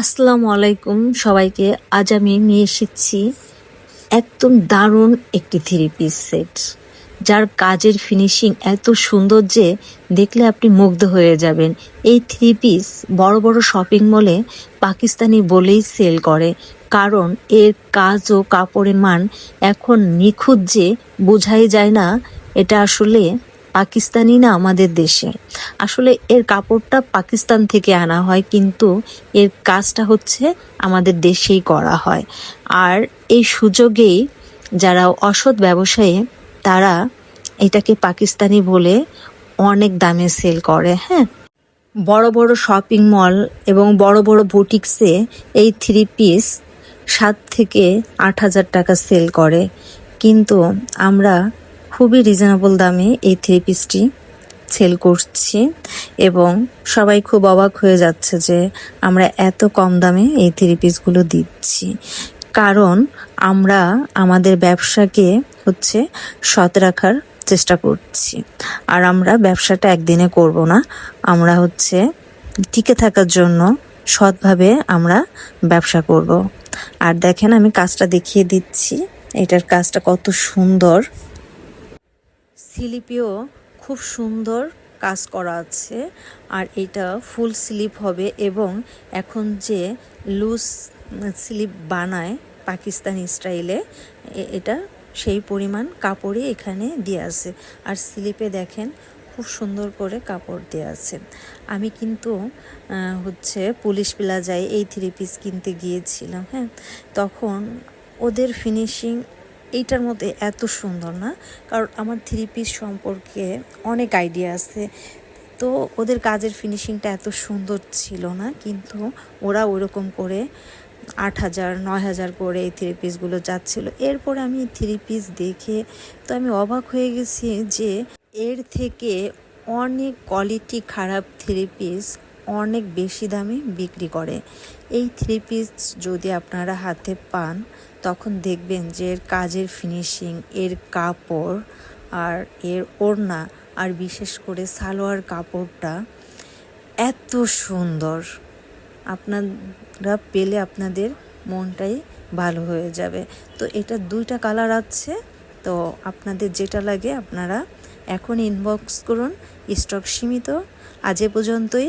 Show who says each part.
Speaker 1: আসসালামু আলাইকুম সবাইকে। আজ আমি নিয়ে এসেছি একদম দারুণ একটি থ্রি পিস সেট যার কাজের ফিনিশিং এত সুন্দর যে দেখলে আপনি মুগ্ধ হয়ে যাবেন। এই থ্রি পিস বড় বড় শপিং মলে পাকিস্তানি বলেই সেল করে, কারণ এর কাজ ও কাপড়ের মান এখন নিখুঁত যে বোঝাই যায় না। এটা আসলে পাকিস্তানি না আমাদের দেশে। আসলে এর কাপড়টা পাকিস্তান থেকে আনা হয়, কিন্তু এর কাজটা হচ্ছে আমাদের দেশেই করা হয়। আর এই সুযোগেই যারা অসৎ ব্যবসায়ী, তারা এটাকে পাকিস্তানি বলে অনেক দামে সেল করে হ্যাঁ? বড় বড় শপিং মল এবং বড় বড় বুটিক্সে এই থ্রি পিস সাত থেকে আট হাজার টাকা সেল করে। কিন্তু আমরা খুবই রিজনেবল দামে এই থ্রি পিসটি সেল করছি এবং সবাই খুব অবাক হয়ে যাচ্ছে যে আমরা এত কম দামে এই থ্রি পিসগুলো দিচ্ছি। কারণ আমরা আমাদের ব্যবসাকে হচ্ছে সৎ রাখার চেষ্টা করছি। আর আমরা ব্যবসাটা একদিনে করব না। আমরা হচ্ছে টিকে থাকার জন্য সৎভাবে আমরা ব্যবসা করব। আর দেখেন আমি কাজটা দেখিয়ে দিচ্ছি। এটার কাজটা কত সুন্দর। স্লিপেও খুব সুন্দর কাজ করা আছে। আর এটা ফুল স্লিপ হবে এবং এখন যে লুজ স্লিপ বানায় পাকিস্তানি স্টাইলে এটা সেই পরিমাণ কাপড়ই এখানে দিয়ে আছে। আর স্লিপে দেখেন খুব সুন্দর করে কাপড় দেওয়া আছে। আমি কিন্তু হচ্ছে পুলিশ প্লাজায় এই থ্রি পিস কিনতে গিয়েছিলাম হ্যাঁ? তখন ওদের ফিনিশিং এইটার মধ্যে এত সুন্দর না? কারণ আমার থ্রি পিস সম্পর্কে অনেক আইডিয়া আছে। তো ওদের কাজের ফিনিশিংটা এত সুন্দর ছিল না, কিন্তু ওরা ওরকম করে আট হাজার, নয় হাজার করে এই থ্রি পিসগুলো যাচ্ছিল। এরপরে আমি থ্রি পিস দেখে তো আমি অবাক হয়ে গেছি যে এর থেকে অনেক কোয়ালিটি খারাপ থ্রি পিস অনেক বেশি দামে বিক্রি করে। এই থ্রি পিস যদি আপনারা হাতে পান, তখন দেখবেন যে এর কাজের ফিনিশিং এর কাপড় আর এর ওড়না আর বিশেষ করে সালোয়ার কাপড়টা এত সুন্দর। আপনারা পেলে আপনাদের মনটাই ভালো হয়ে যাবে। তো এটা দুইটা কালার আছে, তো আপনাদের যেটা লাগে আপনারা এখন ইনবক্স করুন স্টক সীমিত। আজ এ পর্যন্তই।